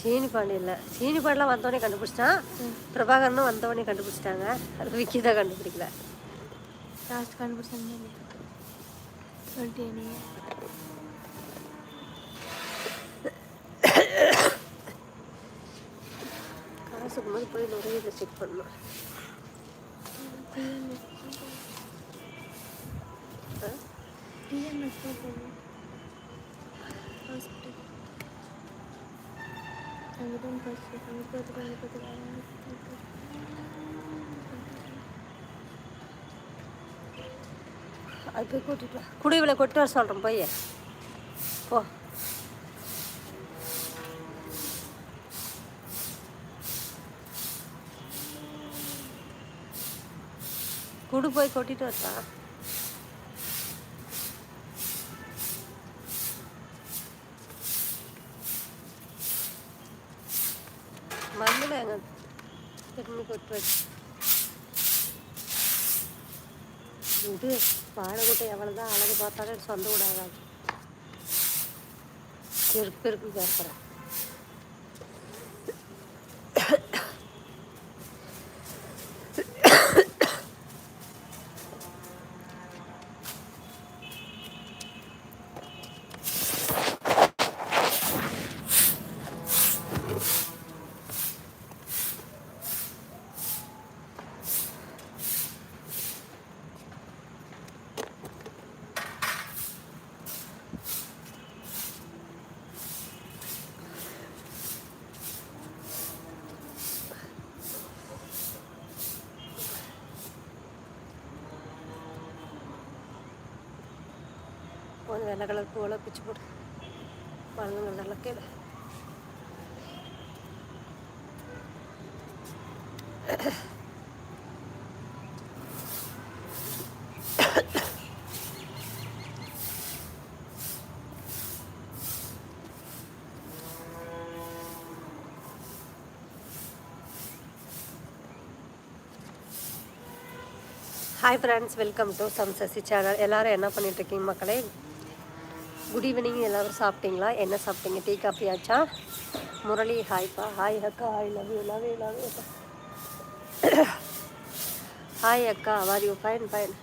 சீனி பாண்டி இல்லை. சீனி பாண்டெலாம் வந்தோடனே கண்டுபிடிச்சிட்டான். பிரபாகரனும் வந்தோடனே கண்டுபிடிச்சிட்டாங்க. அது விக்கி தான் கண்டுபிடிக்கல. லாஸ்ட் கண்டுபிடிச்சாங்க சொல்லிட்டே நீ. காசுக்கு போது போய் நுரையீரல செக் பண்ணணும். ஆ? டிஎம்எஸ் போகணும் ஹாஸ்பிட்டல் அங்கே தான் அது போய் கூட்டிட்டு வா. குடிவில் கொட்டு வர சொல்கிறேன் போய். போ. குடு போய் கொட்டிட்டு வரா மண்ணில் எங்க திரும்பி கொட்டு வச்சு இது வாழைக்குட்டை எவ்வளோதான் அழகு பார்த்தாலும் சொந்த விடாதாது செருப்பு இருக்கு கொஞ்சம் வெள்ளை கலர் பூவெல்லாம் பிச்சு போடு பழங்கள் நல்லா கேடு hi friends welcome to some Sasi channel எல்லோரும் என்ன பண்ணிட்டு இருக்கீங்க மக்களே? குட் ஈவினிங் எல்லாரும் சாப்பிட்டீங்களா? என்ன சாப்பிட்டீங்க? டீ காஃபி ஆச்சா? முரளி ஹாய்ப்பா ஹாய் அக்கா. Hi love you love you love you hi அக்கா. வார் you fine fine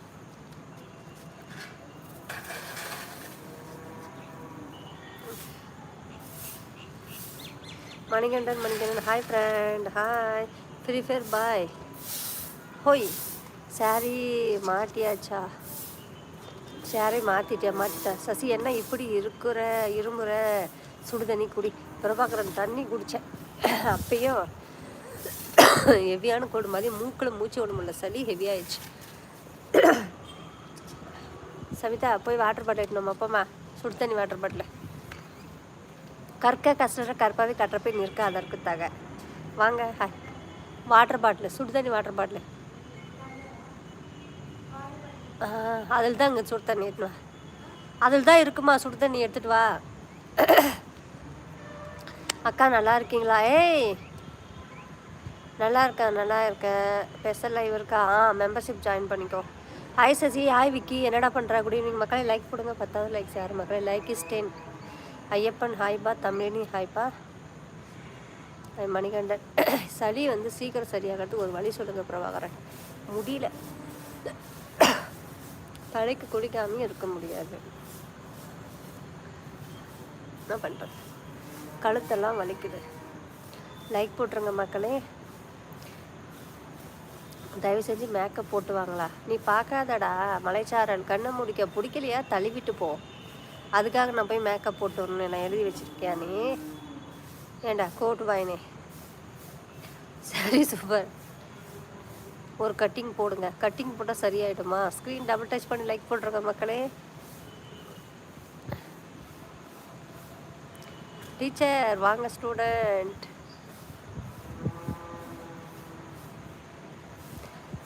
Manikandan Manikandan. Hi friend hi free fire boy ஹோய். சாரி மாட்டியாச்சா? சாரி மாற்றிட்டேன் மாற்றிட்டேன் சசி என்ன இப்படி இருக்கிற இருமுற? சுடு தண்ணி குடி. பிரபாகரன் தண்ணி குடித்தேன். அப்பயும் ஹெவியான கோடு மாதிரி மூக்கில் மூச்சு விட முடியல. சளி ஹெவியாயிடுச்சு சவிதா போய் வாட்டர் பாட்டில் எடுக்கணும் அப்பமா சுடு தண்ணி வாட்டர் பாட்டில் கற்க கஷ்ட கற்பாவே கட்டுறப்ப நிற்க அதற்கு தக வாங்க ஹாய் வாட்டர் பாட்டில் சுடு தண்ணி வாட்டர் பாட்டில் அதில் தான் இங்கே சுடு தண்ணி எடுத்துட்டு வா. அதில் தான் இருக்குமா சுடு தண்ணி எடுத்துட்டு வா. அக்கா நல்லா இருக்கீங்களா? ஏய் நல்லா இருக்கேன் நல்லா இருக்கேன். ஸ்பெஷல் லைவ் இருக்கா ஆ மெம்பர்ஷிப் ஜாயின் பண்ணிக்கோ. ஹாய் சசி. ஹாய் விக்கி. என்னடா பண்ணுற குட் ஈவினிங் மக்களே லைக் கொடுங்க பத்தாவது லைக் யார்? மக்களே லைக் இஸ் டென் ஐயப்பன் ஹாய்பா தமிழினி ஹாய்பா மணிகண்டன். சளி வந்து சீக்கிரம் சரியாகிறதுக்கு ஒரு வழி சொல்லுங்கள் பிரபாகரன். முடியல. தலைக்கு குடிக்காமையும் இருக்க முடியாது. என்ன பண்ணுறது கழுத்தெல்லாம் வலிக்குது. லைக் போட்டுருங்க மக்களே. தயவு செஞ்சு மேக்கப் போட்டு வாங்களா நீ பார்க்காதடா மலைச்சாரல் கண்ணை முடிக்க பிடிக்கலையா? தள்ளிவிட்டு போ. அதுக்காக நான் போய் மேக்கப் போட்டு வரணும் நான் எழுதி வச்சிருக்கியா நீ? ஏண்டா கோட்டு வாயினே. சரி சூப்பர் ஒரு கட்டிங் போடுங்க. கட்டிங் போட்டால் சரியாயிடுமா? ஸ்க்ரீன் டபுள் டச் பண்ணி லைக் போட்டுருங்க மக்களே. டீச்சர் வாங்க ஸ்டூடெண்ட்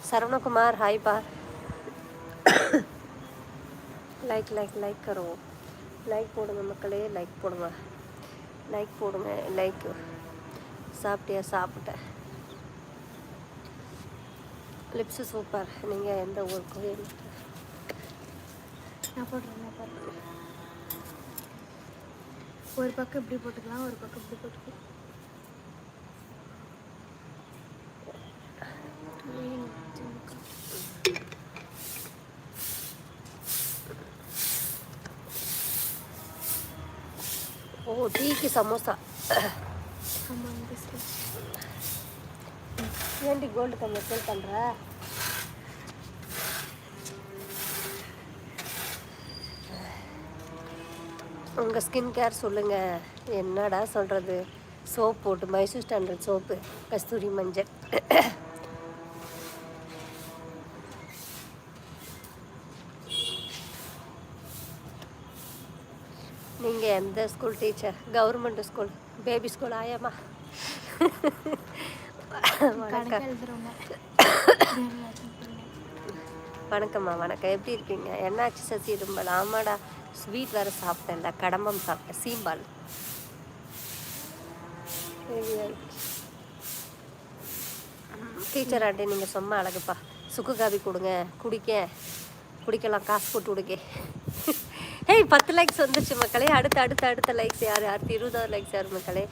சரவணகுமார் ஹாய் பா லைக் லைக் லைக் கருவோம். லைக் போடுங்க மக்களே லைக் போடுங்க. லைக் போடுங்க லைக் சாப்பிட்டியா சாப்பிட்டேன். லிப்ஸு சூப்பர் நீங்கள் எந்த ஊருக்கு வேணும் நான் போடுறேன். ஒரு பக்கம் இப்படி போட்டுக்கலாம் ஒரு பக்கம் இப்படி போட்டுக்கலாம். ஓ டீக்கு சமோசா. ஏன்டி கோல்டு கம்மியாக சேல் பண்ணுற உங்கள் ஸ்கின் கேர் சொல்லுங்கள் என்னடா சொல்கிறது சோப் போட்டு மைசூர் ஸ்டாண்டர்ட் சோப்பு கஸ்தூரி மஞ்சள். நீங்கள் எந்த school teacher government school baby school ஆயாமா வணக்கம்மா வணக்கம். எப்படி இருக்கீங்க? என்னாச்சு சசி இரும்பல்? ஆமாடா ஸ்வீட் வேறு சாப்பிட்டேன்ல கடம்பம் சாப்பிட்டேன் சீம்பால். டீச்சர் ஆண்டி நீங்கள் சும்மா அழகுப்பா. சுக்கு காபி கொடுங்க. குடிக்க குடிக்கலாம். காசு போட்டு கொடுங்க ஏய் பத்து லைக்ஸ் வந்துருச்சு மக்களே. அடுத்த அடுத்த அடுத்த லைக்ஸ் யார்? அடுத்து இருபதாவது லைக்ஸ் யார் மக்களே?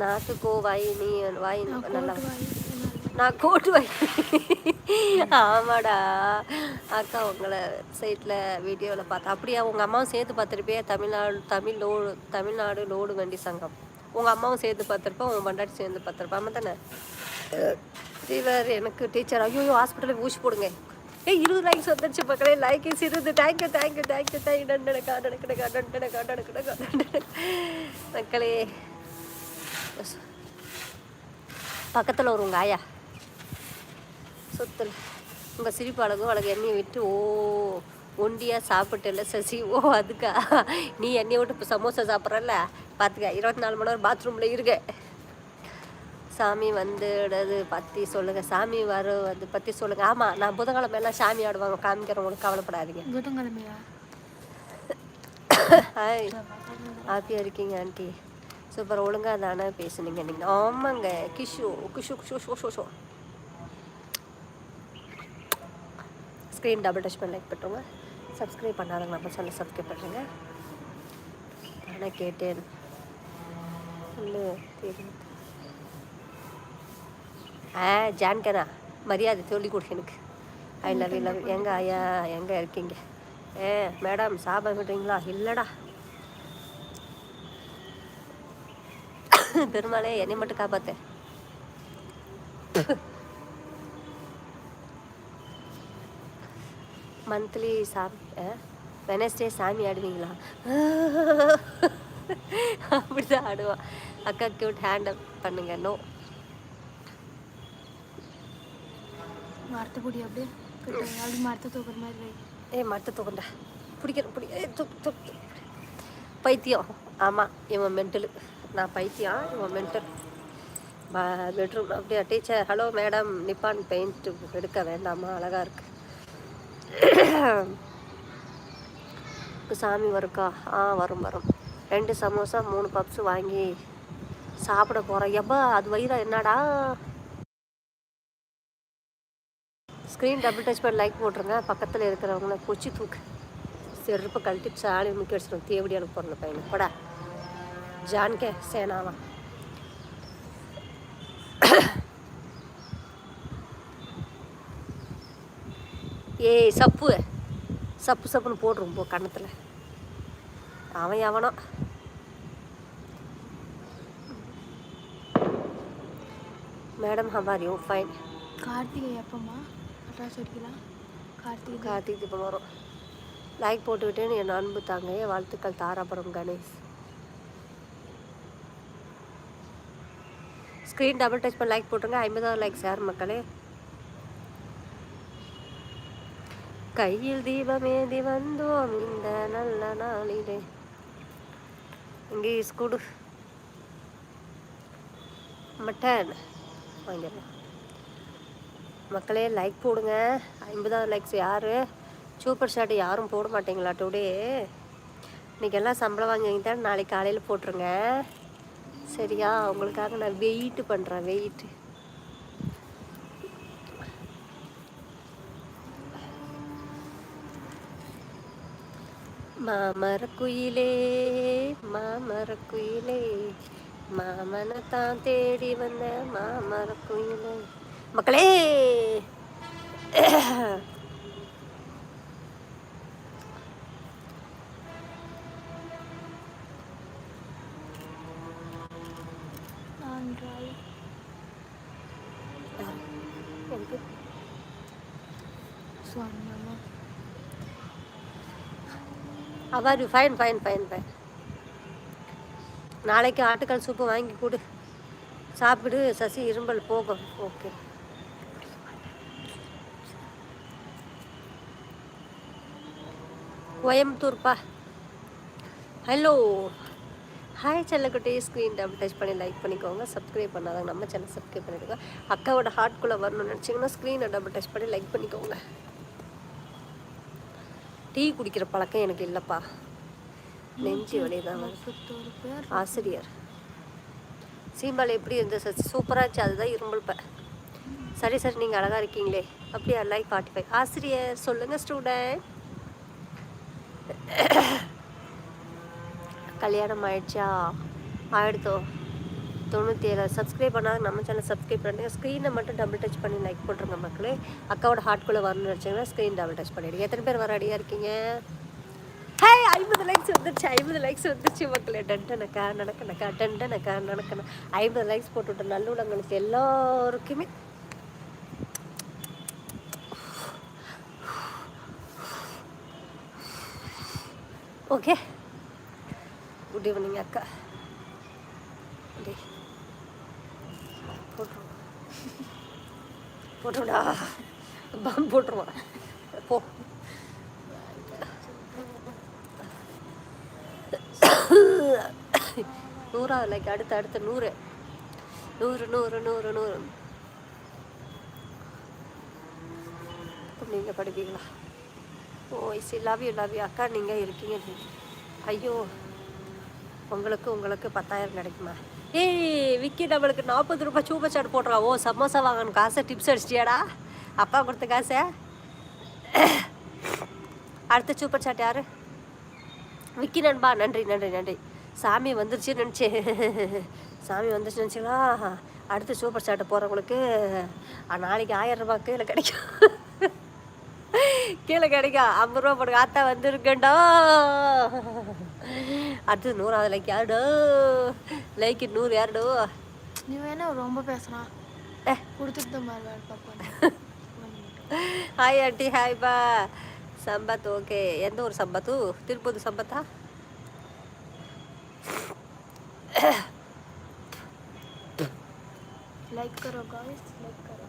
நாக்குக்கோ வாய் நீ வாய் நான் நல்லா. நான் கோட்டு வை ஆமாடா. அக்கா உங்களை சைட்டில் வீடியோவில் பார்த்தேன் அப்படியா உங்கள் அம்மாவும் சேர்த்து பார்த்துருப்பியே தமிழ்நாடு தமிழ் லோடு தமிழ்நாடு லோடு வண்டி சங்கம். உங்கள் அம்மாவும் சேர்த்து பார்த்துருப்பா உங்கள் பண்டாட்டி சேர்ந்து பார்த்துருப்பா. ஆமாம் தானே ஃபீவர் எனக்கு டீச்சர் ஐயோ ஹாஸ்பிட்டலில் ஊசி போடுங்க. ஏய் இருபது லைக்ஸ் வந்துருச்சு மக்களே. லைக்ஸ் இருபது தேங்க்யூ தேங்க்யூ தேங்க்யூ தேங்க்யூ டண்டனக்கா நடக்கடக்கா டண்டனக்கா நடக்கடக்கா மக்களே. பக்கத்தில் ஒரு உங்கள் ஆயா. சொத்துல. உங்கள் சிரிப்பு அழகும் அழகு. எண்ணெயை விட்டு ஓ ஒண்டியாக சாப்பிட்டல சசி. ஓ அதுக்கா. நீ எண்ணெயை விட்டு இப்போ சமோசா சாப்பிட்றல்ல? பார்த்துக்க இருபத்தி நாலு மணி நேரம் பாத்ரூமில் இருக்க. சாமி வந்துடுறது பற்றி சொல்லுங்கள் சாமி வர அது பற்றி சொல்லுங்கள் ஆமாம் நான் புதன்கிழமை எல்லாம் சாமி ஆடுவாங்க. காமிக்கிறவங்களுக்கு கவலைப்படாதீங்க. புதன்கிழமையா? ஹாய். ஹாப்பியாக இருக்கீங்க ஆண்டி? சூப்பர். ஒழுங்காக தானே பேசுனீங்க நீங்கள் ஆமாங்க. கிஷு கிஷு Kishu show show show screen double touch பண்ணி லைக் பண்ணுறோங்க சப்ஸ்கிரைப் பண்ணாதவங்க நம்ம சேனல் சப்ஸ்கிரைப் பண்ணுறேங்க ஆனால் கேட்டேன். இல்லை தெரியும். ஆ ஜான்கனா மரியாதை சொல்லி கொடு எனக்கு. ஐ லவ் யூ லவ் எங்கே ஐயா எங்கே இருக்கீங்க? ஏ மேடம் சாப்பிட விடுறீங்களா இல்லைடா. பெருமாளே என்னை மட்டும் காப்பாத்து. மந்த்லி சாமி வெனஸ்டே சாமி ஆடுவீங்களா? அப்படிதான் ஆடுவான் அக்கா கியூட் ஹேண்ட் அப் பண்ணுங்க. நோ மரத்தை பொடி அப்படியே கிட்ட அப்படி மரத்தை தூக்குற மாதிரி வை. ஏய் மட்டு பிடிக்கிற பிடி. தூக்கு தூக்கு பைத்தியம். ஆமாம் இவன் மென்டலு நான் பைத்தியம் இவன் மென்டல் பெட்ரூம் அப்படியா teacher hello madam Nippon paint எடுக்க வேண்டாமா? அழகாக இருக்கு. சாமி வருக்கா? ஆ வரும் வரும். ரெண்டு சமோசா மூணு பப்ஸ் வாங்கி சாப்பிட போகிறோம் எப்பா அது வயிறா என்னடா? ஸ்க்ரீன் டபுள் டச் பண்ணி லைக் போட்டுருங்க. பக்கத்தில் இருக்கிறவங்கள கொச்சி தூக்கு. செருப்பு கழட்டி சாணி முக்கி வச்சிடும் தேவடி அனுப்புறேன் பையனை. படா. ஜான்கே சேனாவா? ஏய் சப்பு. சப்பு சப்புன்னு போடுறோம். போ கன்னத்தில். அவன் எவனோ. Madam how are fine Karthigai எப்பமா பட்டாசு வெடிக்கலாம் கார்த்திகை கார்த்திக் தீபம் வரும். லைக் போட்டுவிட்டேன்னு என் அன்பு தாங்க வாழ்த்துக்கள் Dharapuram Ganesh. Screen double touch பண்ணி லைக் போட்டுருங்க ஐம்பதாவது லைக் சார் மக்களே. கையில் தீபமேந்தி வந்தோம் இந்த நல்ல நாளிலே. இங்கே ஸ்கூடு மட்டன் வாங்கிடலாம். மக்களே லைக் போடுங்க. ஐம்பதாவது லைக்ஸ் யார்? சூப்பர் ஷாட் யாரும் போட மாட்டீங்களா டுடே இன்றைக்கி எல்லாம் சம்பளம் வாங்குவீங்க தான் நாளைக்கு காலையில் போட்டுருங்க. சரியா? உங்களுக்காக நான் வெயிட் பண்ணுறேன் வெயிட்டு மாமரக்குயிலே மாமரக்குயிலே மாமனை தான் தேடி வந்த மாமரக்குயிலே. மக்களே. ஆண்ட்ராய் எனக்கு அவாரு ஃபைன் ஃபைன் ஃபைன் ஃபைன் நாளைக்கு ஆட்டுக்கால் சூப்பு வாங்கி கொடு. சாப்பிடு சசி இரும்பல் போகும். ஓகே கோயம்புத்தூர்ப்பா ஹலோ ஹாய் செல்லக்குட்டி. ஸ்க்ரீன் டபுள் டச் பண்ணி லைக் பண்ணிக்கோங்க. சப்ஸ்கிரைப் பண்ணாதாங்க நம்ம சேனல் சப்ஸ்கிரைப் பண்ணிக்கோங்க. அக்காவோட ஹார்ட்குள்ளே வரணும்னு நினச்சிங்கன்னா ஸ்க்ரீனை டபுள் டச் பண்ணி லைக் பண்ணிக்கோங்க. டீ குடிக்கிற பழக்கம் எனக்கு இல்லைப்பா. நெஞ்சு வழிதான் ஆசிரியர். சீம்பால் எப்படி இருந்தது சார்? சூப்பராக இருந்துச்சு. அதுதான் இரும்பல்ப சரி சார் நீங்கள் அழகாக இருக்கீங்களே. அப்படியா? லைக் ஃபார்ட்டி ஃபைவ் ஆசிரியர் சொல்லுங்கள் ஸ்டூடெண்ட் கல்யாணம் ஆயிடுச்சா ஆயிடுதோ தொண்ணூற்றி ஏழு சப்ஸ்கிரைப் பண்ணாத நம்ம சேனல் சப்ஸ்கிரைப் பண்ணுங்க. ஸ்க்ரீனை மட்டும் டபுள் டச் பண்ணி லைக் போட்டுருங்க மக்களே. அக்காவோட ஹார்ட்குள்ளே வரணும்னு வச்சிங்கன்னா ஸ்க்ரீன் டபுள் டச் பண்ணிவிடுங்க எத்தனை பேர் வர அடியாக இருக்கீங்க? ஹே ஐம்பது லைக்ஸ் வந்துருச்சு. ஐம்பது லைக்ஸ் வந்துருச்சு மக்களே. டண்டனக்கா நடக்கணக்கா டண்டனக்கா நடக்கணும் ஐம்பது லைக்ஸ் போட்டுவிட்ட நல்லுடங்களுக்கு எல்லோருக்குமே. ஓகே குட் ஈவினிங் அக்கா? போட்டுருவோம் போட்டுருடா. பம் போட்டுருவான் போ. நூறாவது லைக் அடுத்து அடுத்து நூறு. நூறு நூறு நூறு நூறு. நீங்கள் படிப்பீங்களா? ஓ is love you love you அக்கா நீங்கள் இருக்கீங்க. ஐயோ. உங்களுக்கு உங்களுக்கு பத்தாயிரம் கிடைக்குமா? ஏய் விக்கி நம்மளுக்கு நாற்பது ரூபாய் சூப்பர் சாட் போடுறா. ஓ சமோசா வாங்கணும். காசை டிப்ஸ் அடிச்சிட்டியாடா? அப்பா கொடுத்த காசை. அடுத்த சூப்பர் சாட் யாரு? விக்கி நண்பா நன்றி நன்றி நன்றி. சாமி வந்துருச்சு நினச்சேன் சாமி வந்துருச்சு நினச்சிங்களா அடுத்து சூப்பர் சாட்டை போகிறவங்களுக்கு நாளைக்கு ஆயிரம் ரூபாய் கீழே கிடைக்கும். கீழே கிடைக்கும். ஐம்பது ரூபா போடுங்க. ஆத்தா வந்துருக்கண்டா அடுத்து நூறாவது லைக் யாருடோ லைக்கு நூறு யாருடோ நீ வேணா ரொம்ப பேசுறான் ஏ. கொடுத்துட்டு தான் மாதிரி வேலை பார்ப்பேன் ஹாய் ஆண்டி ஹாய் பா சம்பத் ஓகே எந்த ஒரு சம்பத்து திருப்பதி சம்பத்தா लाइक करो गाइस लाइक करो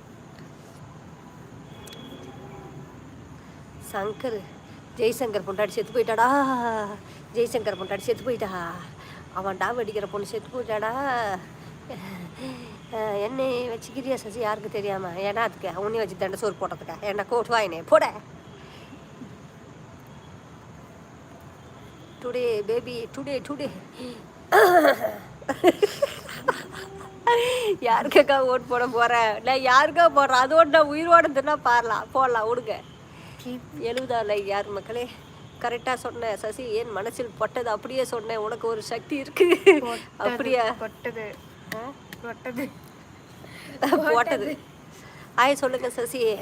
சங்கர் ஜெய்சங்கர் பொண்டாடி செத்து போயிட்டாடா. ஜெய்சங்கர் பொண்டாடி செத்து போயிட்டா. அவன் டாப் அடிக்கிற பொண்ணு செத்து போயிட்டாடா. என்னை வச்சுக்கிறியா சசி? யாருக்கு தெரியாமல் ஏன்னா அதுக்கு அவனையும் வச்சு தண்டை சோறு போட்டதுக்கா என்ன கோட் வாயினே போட. டுடே பேபி டுடே டுடே யாருக்காக்கா ஓட் போட போகிறேன் நான் யாருக்கா போடுறேன் அதோட நான் உயிரோடதுன்னா பாரலாம். போடலாம் விடுங்க எழுபதாம் லைக் யார் மக்களே? கரெக்டாக சொன்னேன் சசி என் மனசில் பட்டது? அப்படியே சொன்னேன். உனக்கு ஒரு சக்தி இருக்கு. அப்படியா? கொட்டது ஆ? கொட்டது போட்டது. ஆய் சொல்லுங்க சசி.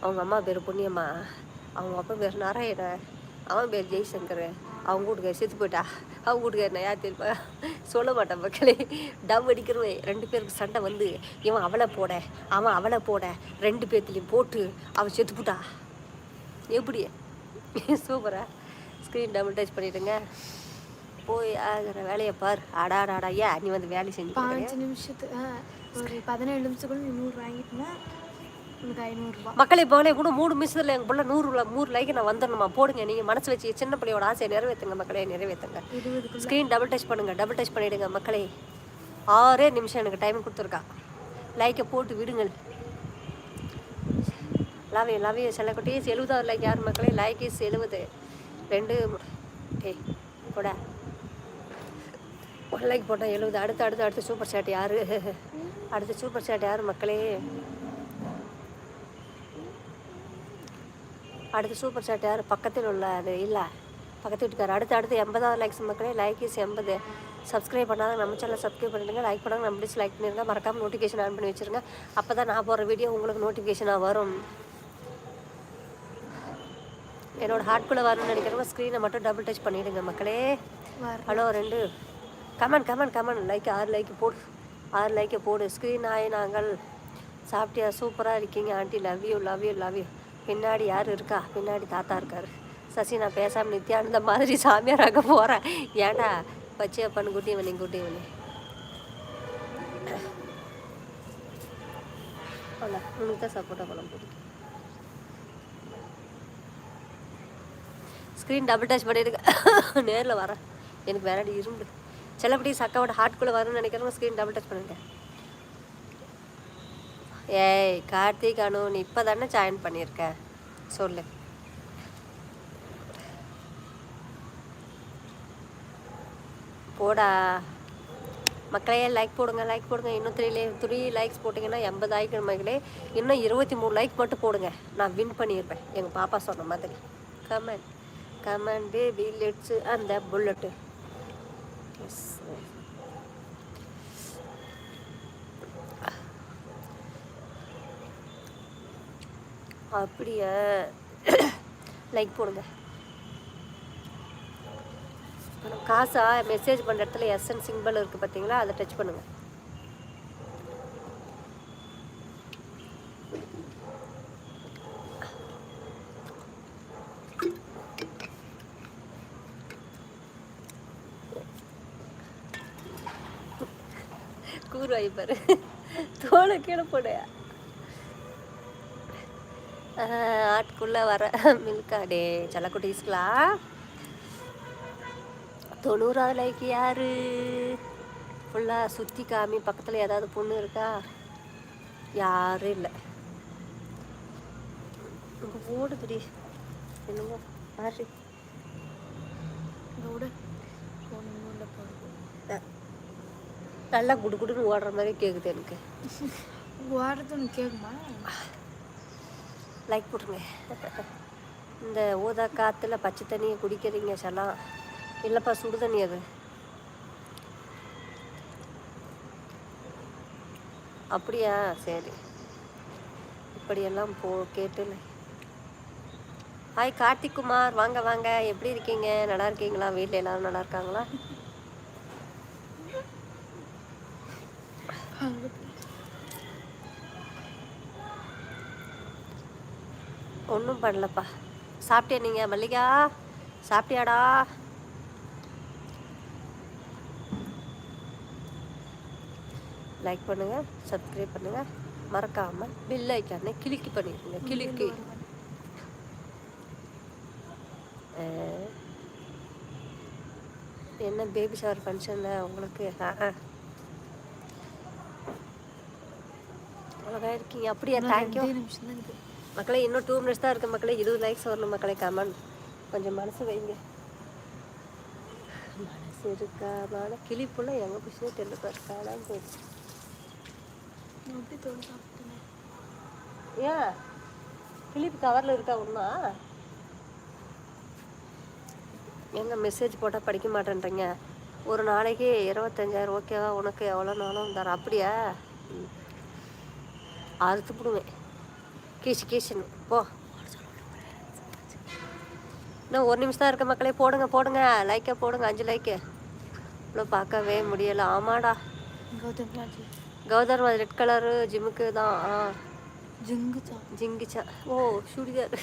அவங்க அம்மா பேர் புண்ணியம்மா. அவங்க அப்பா பேர் நாராயண அவன் பேர் ஜெய்சங்கர். அவங்க வீட்டுக்கார செத்து போயிட்டா. அவங்க வீட்டுக்கார நான் யார் தெரியுமா? சொல்ல மாட்டேன் மக்களே. டம் அடிக்கிறவே ரெண்டு பேருக்கு சண்டை வந்து இவன் அவளை போட அவன் அவளை போட ரெண்டு பேர்த்துலையும் போட்டு அவன் செத்து போட்டா. எப்படி? சூப்பரா. ஸ்க்ரீன் டபுள் டச் பண்ணிடுங்க. போய் ஆகிற வேலையை பார். அடாடாடா ஏன்? நீ வந்து வேலை செஞ்சு? பாஞ்சு நிமிஷத்து ஆ, ஒரு பதினேழு நிமிஷத்துக்குள்ள நூறு வாங்கிட்டுனா உனக்கு ஐநூறுரூபா மக்களே போலே கூட மூணு நிமிஷத்துல எங்க புள்ள நூறு நூறு லைக் நான் வந்துடணுமா? போடுங்க நீங்க மனசு வச்சு சின்ன பிள்ளையோட ஆசையை நிறைவேற்றுங்க மக்களே நிறைவேற்றுங்க ஸ்க்ரீன் டபுள் டச் பண்ணுங்க டபுள் டச் பண்ணிடுங்க மக்களே. ஆறே நிமிஷம் எனக்கு டைம் கொடுத்துருக்கா. லைக்கை போட்டு விடுங்கள். லவ் லவ் சில குட்டீஸ் எழுபதாவது லைக் யார் மக்களே? லைக் இஸ் எழுபது. ரெண்டு டேய் கூட. ஒரு லைக் போட்டால் எழுபது. அடுத்து அடுத்து அடுத்து சூப்பர் சாட் யாரு? அடுத்து சூப்பர் சாட் யார் மக்களே? அடுத்து சூப்பர் சாட் யார்? பக்கத்தில் உள்ள அது இல்லை. பக்கத்து வீட்டுக்கார். அடுத்து அடுத்து எண்பதாவது லைக்ஸ் மக்களே லைக் இஸ் எண்பது. சப்ஸ்கிரைப் பண்ணாத நம்ம சேனல் சப்ஸ்கிரைப் பண்ணிடுங்க. லைக் பண்ணாங்க நம்ம டிஸ் லைக் பண்ணிடுங்க. மறக்காமல் நோட்டிஃபிகேஷன் ஆன் பண்ணி வச்சுருங்க. அப்போ தான் நான் போடுற வீடியோ உங்களுக்கு நோட்டிஃபிகேஷனாக வரும். என்னோட ஹார்ட்குள்ளே வரணும்னு நினைக்கிறவங்க ஸ்க்ரீனை மட்டும் டபுள் டச் பண்ணிவிடுங்க மக்களே. ஹலோ ரெண்டு. கமெண்ட் கமெண்ட் கமெண்ட் லைக் ஆறு லைக் போடு. ஆறு லைக்கை போடு. ஸ்க்ரீன் ஆகி நாங்கள் சாப்பிட்டியா? சூப்பராக இருக்கீங்க aunty. Love you love you love you பின்னாடி யார் இருக்கா? பின்னாடி தாத்தா இருக்கார். சசி நான் பேசாமல் நித்யானந்த மாதிரி சாமியாராக போகிறேன் ஏன்டா பச்சையா அப்பன்னு குட்டி வனி குட்டி வனி அவ்வளோ உனக்கு தான் சப்போட்டா பழம் பிடிக்கும் ஸ்க்ரீன் டபுள் டச் பண்ணிடுங்க. நேரில் வரேன். எனக்கு வேறடி இரும்பு. செல்லப்படி சக்காவோட ஹார்ட்குள்ளே வரும்னு நினைக்கிறவங்க ஸ்க்ரீன் டபுள் டச் பண்ணிட்டேன் ஏய் கார்த்திக் அனு நீ இப்போ தானே ஜாயின் பண்ணியிருக்க சொல்லு. போடா. மக்களே லைக் போடுங்க லைக் போடுங்க. இன்னும் த்ரீ லே த்ரீ லைக்ஸ் போட்டிங்கன்னா எண்பது ஆயிரம் மக்களே இன்னும் இருபத்தி மூணு லைக் மட்டும் போடுங்க. நான் வின் பண்ணியிருப்பேன் எங்கள் பாப்பா சொன்ன மாதிரி. Come on come on baby let's அந்த புல்லட்டு எஸ் அப்படியா? லைக் போடுங்க. அப்புறம் காசா மெசேஜ் பண்ணுற இடத்துல எஸ்என் சிம்பிள் இருக்குது பார்த்தீங்களா அதை டச் பண்ணுங்கள் கூறு வைப்பாரு தோலை கீழே போடையா? ஆட்டுக்குள்ளே வர மில்கா டே செல்லக்குட்டீஸ்களா? தொண்ணூறாவது லைக் யாரு? ஃபுல்லாக சுற்றி காமி பக்கத்தில் ஏதாவது பொண்ணு இருக்கா? யாரும் இல்லை. இங்கே ஓடுதுடி. என்னமோ மாறி நல்லா குடு குடுன்னு ஓடுற மாதிரி கேட்குது எனக்கு. ஓடுறது கேட்குமா லைக் போட்டுருங்க இந்த ஊதா காற்றுல பச்சை தண்ணியை குடிக்கிறீங்க சலாம் இல்லைப்பா சுடு தண்ணி அது. அப்படியா? சரி. இப்படியெல்லாம் போ கேட்டு ஹாய் கார்த்திக் குமார் வாங்க வாங்க. எப்படி இருக்கீங்க? நல்லா இருக்கீங்களா? வீட்டில் எல்லாரும் நல்லா இருக்காங்களா? ஒன்றும் பண்ணலப்பா. சாப்பிட்டியா நீங்கள் மல்லிகா? சாப்பிட்டியாடா? லைக் பண்ணுங்க சப்ஸ்கிரைப் பண்ணுங்க. மறக்காம பில் ஐக்கானே கிளிக்கி பண்ணிடுங்க கிளிக்கி என்ன பேபி ஷவர் ஃபங்க்ஷனில் உங்களுக்கு? அவ்வளோதான் இருக்கீங்க. அப்படியா? தேங்க்யூ நிமிஷம் தான் இருக்குது மக்களே இன்னும் டூ மினிட்ஸ் தான் இருக்கு மக்களே. இருபது லைக்ஸ் வரணும் மக்களே. கமெண்ட் கொஞ்சம் மனசு வைங்க. மனசு இருக்கா? மன கிளிப்புள்ள எங்கே போச்சுன்னே தெரியல பாரு. காணாம போயிடுச்சு. ஏன்? கிளிப்பு கவரில் இருக்கா ஒன்றா எங்க மெசேஜ் போட்டால் படிக்க மாட்டேன்றீங்க? ஒரு நாளைக்கு இருபத்தஞ்சாயிரம் ஓகேவா உனக்கு எவ்வளோ நாளும் தரேன். அப்படியா. அறுத்து போடுவேன். கீச்சு கீச்சுன்னு போ. இன்னும் ஒரு நிமிஷம் தான் இருக்க மக்களே. போடுங்க போடுங்க. லைக்கை போடுங்க அஞ்சு லைக்கு இவ்வளோ பார்க்கவே முடியலை. ஆமாடா. கௌதம் கௌதம் ரெட் கலரு ஜிம்முக்கு தான். ஆ. ஜிங்குச்சா? ஜிங்கிச்சா. ஓ சுடிதார்.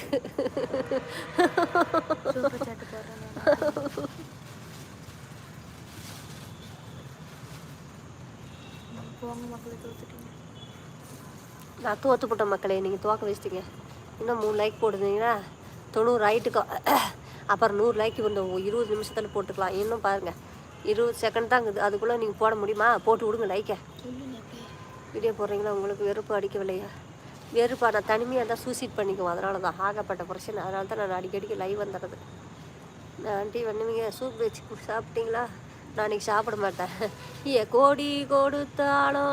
போங்க மக்களை தோத்துட்டீங்க. நான் தோத்து போட்டேன் மக்களே நீங்கள் துவக்க வச்சிட்டிங்க. இன்னும் மூணு லைக் போட்டுருந்தீங்கன்னா தொண்ணூறு ஆயிட்டுக்கோ அப்புறம் நூறு லைக் இந்த இருபது நிமிஷத்தில் போட்டுக்கலாம். இன்னும் பாருங்கள் இருபது செகண்ட் தான் அதுக்குள்ளே நீங்கள் போட முடியுமா? போட்டு விடுங்க லைக்கை வீடியோ போடுறீங்களா? உங்களுக்கு வெறுப்பு அடிக்கவில்லையா? வெறுப்பா நான் தனிமையாக தான் சூசைட் பண்ணிக்குவோம். அதனால தான் ஆகப்பட்ட பிரச்சனை. அதனால தான் நான் அடிக்கடிக்கு லைவ் வந்துடுறது. நான் ஆண்டி பண்ணுவீங்க சூப் வச்சு சாப்பிட்டீங்களா? நான் இன்னைக்கு சாப்பிட மாட்டேன். ஏ கோடி கொடுத்தாலும்